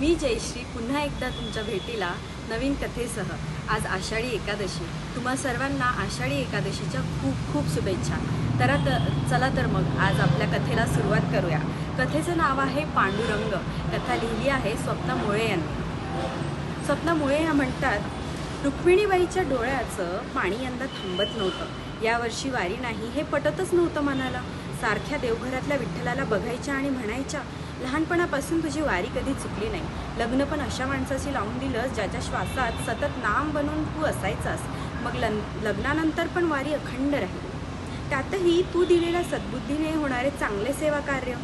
मी जयश्री पुन्हा एकदा तुमच्या भेटीला नवीन कथेसह आज आषाढी एकादशी. तुम्हा सर्वांना आषाढी एकादशीच्या खूप खूप शुभेच्छा. तर चला तर मग आज आपल्या कथेला सुरुवात करूया. कथेचं नाव आहे पांडुरंग. कथा लिहिली आहे स्वप्ना मुळे यांनी. स्वप्ना मुळे या म्हणतात रुक्मिणीबाईच्या डोळ्याचं पाणी यंदा थांबत नव्हतं. यावर्षी वारी नाही हे पटतच नव्हतं मनाला. सारख्या देवघरातल्या विठ्ठलाला बघायच्या आणि म्हणायच्या लहानपणापासून तुझी वारी कधी चुकली नाही. लग्न पण अशा माणसाशी लावून दिलंस ज्याच्या श्वासात सतत नाम बनवून तू असायचास. मग लन लग्नानंतर पण वारी अखंड राहिली. त्यातही तू दिलेल्या सद्बुद्धीने होणारे चांगले सेवा कार्य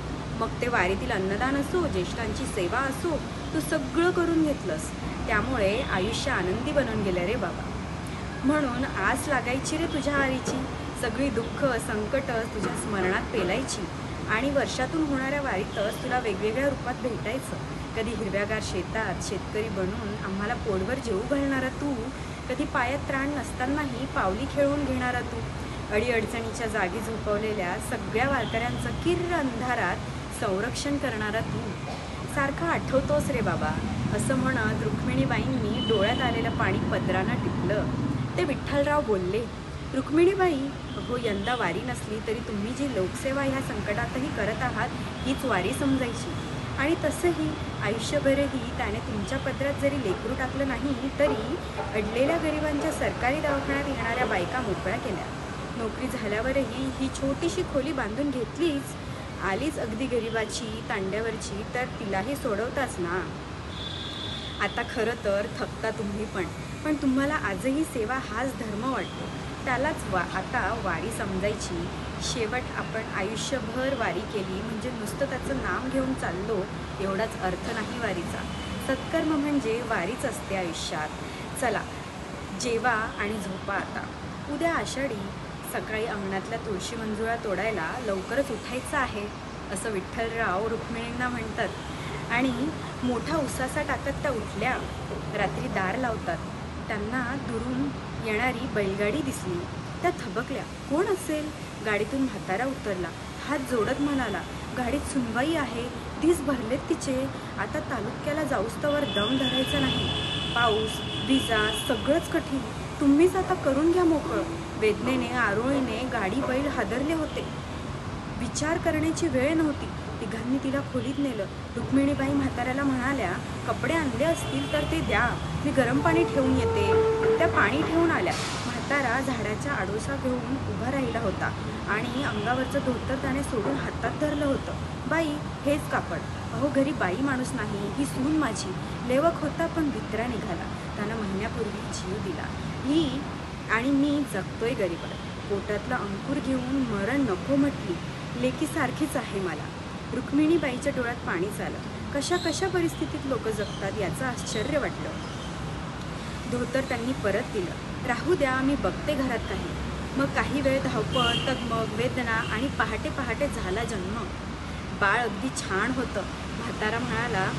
मग ते वारीतील अन्नदान असो ज्येष्ठांची सेवा असो तू सगळं करून घेतलंस. त्यामुळे आयुष्य आनंदी बनून गेलं रे बाबा. म्हणून आस लागायची रे तुझ्या वारीची. सगळी दुःख संकट तुझ्या स्मरणात पेलायची. आणि वर्षातून होणाऱ्या वारीतच तुला वेगवेगळ्या रूपात भेटायचं. कधी हिरव्यागार शेतात शेतकरी बनून आम्हाला पोटभर जेऊ घालणारा तू कधी पायात त्राण नसतानाही पावली खेळवून घेणारा तू. अडीअडचणीच्या जागी झोपवलेल्या सगळ्या वारकऱ्यांचं किर्र अंधारात संरक्षण करणारा तू. सारखं आठवतोस रे बाबा असं म्हणत रुक्मिणीबाईंनी डोळ्यात आलेलं पाणी पदरानं टिपलं. ते विठ्ठलराव बोलले रुक्मिणीबाई हो यंदा वारी नसली तरी तुम्ही जी लोकसेवा ह्या संकटातही करत आहात हीच वारी समजायची. आणि तसंही आयुष्यभरही त्याने तुमच्या पदरात जरी लेकरू टाकलं नाही तरी अडलेल्या गरिबांच्या सरकारी दवाखान्यात येणाऱ्या बायका मोकळ्या केल्या. नोकरी झाल्यावरही ही छोटीशी खोली बांधून घेतलीच आलीच अगदी गरिबाची तांड्यावरची तर तिलाही सोडवताच ना. आता खरं तर थकता तुम्ही पण पण तुम्हाला आजही सेवा हाच धर्म वाटतो. त्यालाच वा आता वारी समजायची. शेवट आपण आयुष्यभर वारी केली म्हणजे नुसतं त्याचं नाम घेऊन चाललो एवढाच अर्थ नाही वारीचा. सत्कर्म म्हणजे वारीच असते आयुष्यात. चला जेवा आणि झोपा आता. उद्या आषाढी सकाळी अंगणातल्या तुळशी मंजुळा तोडायला लवकरच उठायचं आहे असं विठ्ठलराव रुक्मिणींना म्हणतात. आणि मोठा उसासा टाकत त्या उठल्या रात्री दार लावतात. त्यांना दुरून येणारी बैलगाडी दिसली. त्या थबकल्या. कोण असेल? गाडीतून म्हातारा उतरला. हात जोडत म्हणाला गाडीत सुनबाई आहे. दिस भरलेत तिचे. आता तालुक्याला जाऊस्तवर दम धरायचा नाही. पाऊस विजा सगळंच कठीण. तुम्हीच आता करून घ्या मोकळं. वेदनेने आरोळीने गाडी बैल हादरले होते. विचार करण्याची वेळ नव्हती. तिघांनी तिला खोलीत नेलं. रुक्मिणीबाई म्हाताऱ्याला म्हणाल्या कपडे आणले असतील तर ते द्या. मी गरम पाणी ठेवून येते. त्या पाणी ठेवून आल्या. म्हातारा झाडाच्या आडोसा घेऊन उभा राहिला होता आणि अंगावरचं धोतर त्याने सोडून हातात धरलं होतं. बाई हेच कापड. अहो घरी बाई माणूस नाही. ही सून माझी. लेवक होता पण भित्रा निघाला. त्यानं महिन्यापूर्वी जीव दिला. ही आणि मी जगतोय गरीबात. पोटातलं अंकुर घेऊन मरण नको म्हटली. लेकी सारखीच आहे मला. रुक्मिणीबाईच्या डोळ्यात पाणी झालं कशा कशा परिस्थितीत लोक जगतात याचं आश्चर्य वाटलं. धोतर त्यांनी परत दिलं. राहू द्या मी बघते घरात काही. मग काही वेळ धावपळ तगमग वेदना आणि पहाटे पहाटे झाला जन्म. बाळ अगदी छान होतं. म्हातारा म्हणाला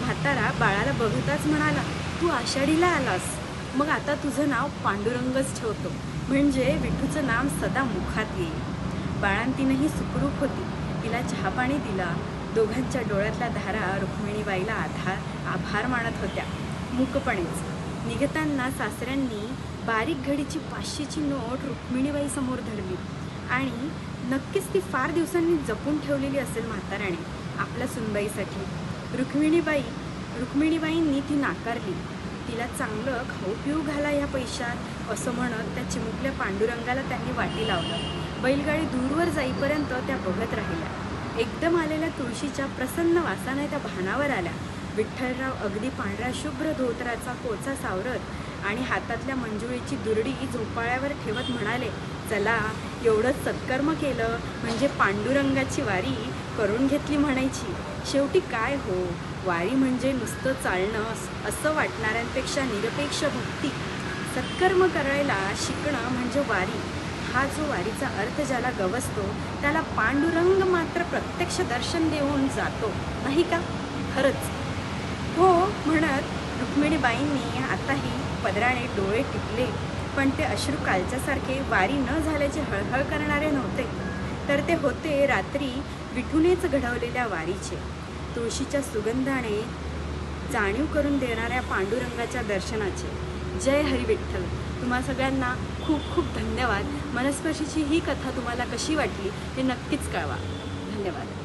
म्हातारा बाळाला बघताच म्हणाला तू आषाढीला आलास. मग आता तुझं नाव पांडुरंगच ठेवतो. म्हणजे विठूचं नाम सदा मुखात येईल. बाळांतीनही सुखरूप होती. तिला चहापाणी दिला. दोघांच्या डोळ्यातल्या धारा रुक्मिणीबाईला आधार आभार मानत होत्या. मूकपणेच. निघताना सासऱ्यांनी बारीक घडीची पाचशेची नोट रुक्मिणीबाई समोर धरली. आणि नक्कीच ती फार दिवसांनी जपून ठेवलेली असेल म्हाताराने आपल्या सुनबाईसाठी. रुक्मिणीबाई रुक्मिणीबाईंनी ती नाकारली. तिला चांगलं खाऊ पिऊ घाला ह्या पैशात असं म्हणत त्या चिमुकल्या पांडुरंगाला त्यांनी वाटी लावलं. बैलगाडी दूरवर जाईपर्यंत त्या बघत राहिल्या. एकदम आलेल्या तुळशीच्या प्रसन्न वासाने त्या भानावर आल्या. विठ्ठलराव अगदी पांढऱ्या शुभ्र धोतराचा कोचा सावरत आणि हातातल्या मंजुळीची दुरडी झोपाळ्यावर ठेवत म्हणाले चला एवढं सत्कर्म केलं म्हणजे पांडुरंगाची वारी करून घेतली म्हणायची. शेवटी काय हो? वारी म्हणजे नुसतं चालणं असं वाटणाऱ्यांपेक्षा निरपेक्ष भक्ती. सत्कर्म करायला शिकणं म्हणजे वारी. हा जो वारीचा अर्थ ज्याला गवसतो त्याला पांडुरंग मात्र प्रत्यक्ष दर्शन देऊन जातो. नाही का? खरंच. हो म्हणत रुक्मिणीबाईंनी आताही पदराने डोळे टिपले पण ते अश्रू कालच्यासारखे वारी न झाल्याचे हळहळ करणारे नव्हते. तर ते होते रात्री विठूनेच घडवलेल्या वारीचे. तुळशीच्या सुगंधाने जाणीव करून देणाऱ्या पांडुरंगाच्या दर्शनाचे. जय हरी विठ्ठल तुम्हा सगळ्यांना खूप खूप धन्यवाद. मनस्पर्शीची ही कथा तुम्हाला कशी वाटली हे नक्कीच कळवा. धन्यवाद.